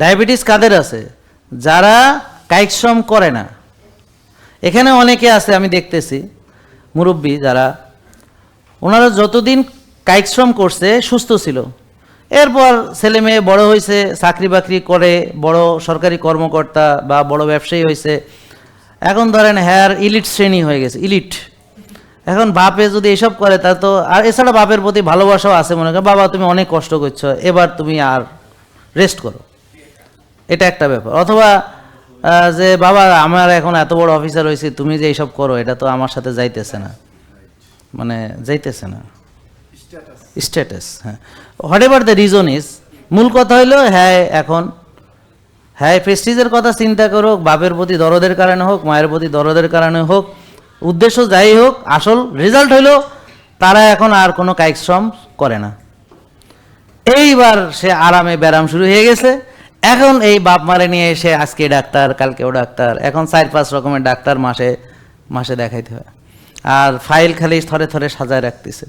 Diabetes কাদের আছে? যারা কায়িক শ্রম করে না। এখানে অনেকে আছে, আমি দেখতেছি, মুরব্বী যারা, ওনারা যতদিন কায়িক শ্রম করছে, সুস্থ ছিল। এরপর ছেলে মেয়ে বড় হয়েছে, চাকরি বাকরি করে, বড় সরকারি কর্মকর্তা বা বড় ব্যবসায়ী হয়েছে। এখন ধরেন হ্যার ইলিট শ্রেণি হয়ে গেছে, ইলিট। এখন বাপে যদি এসব করে, তা তো, আর এছাড়া বাপের প্রতি ভালোবাসাও আছে মনে করেন, বাবা তুমি অনেক কষ্ট করছ, এবার তুমি আর রেস্ট করো। এটা একটা ব্যাপার। অথবা যে বাবা, আমার এখন এত বড় অফিসার হয়েছে, তুমি যে এইসব করো, এটা তো আমার সাথে যাইতেছে না। মানে যাইতেছে না। স্ট্যাটাস হ্যাঁ। Whatever the reason is মূল কথা হইল হ্যাঁ এখন হ্যাঁ প্রেস্টিজের কথা চিন্তা করুক বাপের প্রতি দরদের কারণে হোক, মায়ের প্রতি দরদের কারণে হোক, উদ্দেশ্য যাই হোক, আসল রেজাল্ট হইল, তারা এখন আর কোনো কায়িক শ্রম করে না। এইবার সে আরামে ব্যারাম শুরু হয়ে গেছে এখন এই বাপ মারে নিয়ে এসে আজকে ডাক্তার, কালকেও ডাক্তার। এখন চার পাঁচ রকমের ডাক্তার মাসে মাসে দেখাইতে হয়। আর ফাইল খালি থরে থরে সাজায় রাখতেছে।